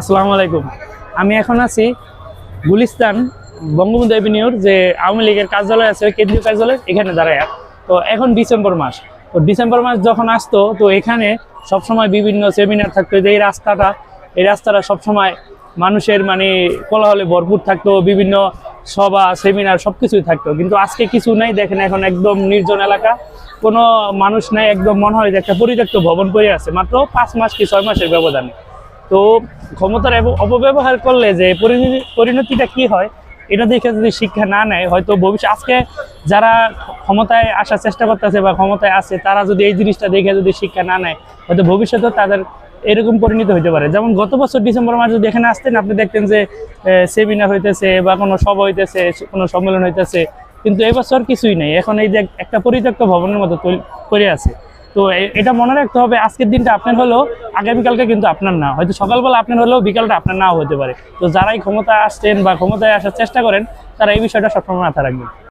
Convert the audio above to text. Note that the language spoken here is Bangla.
আসসালামু আলাইকুম। আমি এখন আছি গুলিস্তান বঙ্গবন্ধু এভিনিউর যে আওয়ামী লীগের কার্যালয় আছে কেন্দ্রীয় কার্যালয় এখানে দাঁড়ায়। তো এখন ডিসেম্বর মাস। তো ডিসেম্বর মাস যখন আসতো, তো এখানে সবসময় বিভিন্ন সেমিনার থাকতো যে এই রাস্তাটা এই রাস্তাটা সবসময় মানুষের মানে কোলাহলে ভরপুর থাকতো, বিভিন্ন সভা সেমিনার সব কিছুই থাকতো। কিন্তু আজকে কিছু নাই, দেখেন এখন একদম নির্জন এলাকা। কোনো মানুষ নাই, একদম মনে হয় যে একটা পরিত্যক্ত ভবন করে আছে। মাত্র পাঁচ মাস কি ছয় মাসের ব্যবধানে। তো ক্ষমতার অপব্যবহার করলে যে পরিণতি- পরিণতিটা কি হয়, এটা দেখে যদি শিক্ষা না নেয়, হয়তো ভবিষ্যৎ আজকে যারা ক্ষমতায় আসার চেষ্টা করতেছে বা ক্ষমতায় আছে, তারা যদি এই জিনিসটা দেখে যদি শিক্ষা না নেয়, হয়তো ভবিষ্যতে তাদের এরকম পরিণত হতে পারে। যেমন গত বছর ডিসেম্বর মাস যদি এখানে আসতেন, আপনি দেখতেন যে সেমিনার হইতেছে বা কোনো সভা হইতেছে কোনো সম্মেলন হইতেছে, কিন্তু এবছর কিছুই নেই। এখন এই যে একটা পরিত্যক্ত ভবনের মতো করে আছে। তো এটা মনে রাখতে হবে, আজকের দিনটা আপনার হলেও আগামীকালকে কিন্তু আপনার না। হয়তো সকালবেলা আপনার হলেও বিকালটা আপনার নাও হতে পারে। তো যারাই ক্ষমতা আসছেন বা ক্ষমতায় আসার চেষ্টা করেন, তারা এই বিষয়টা সবসময় মাথায় রাখবেন।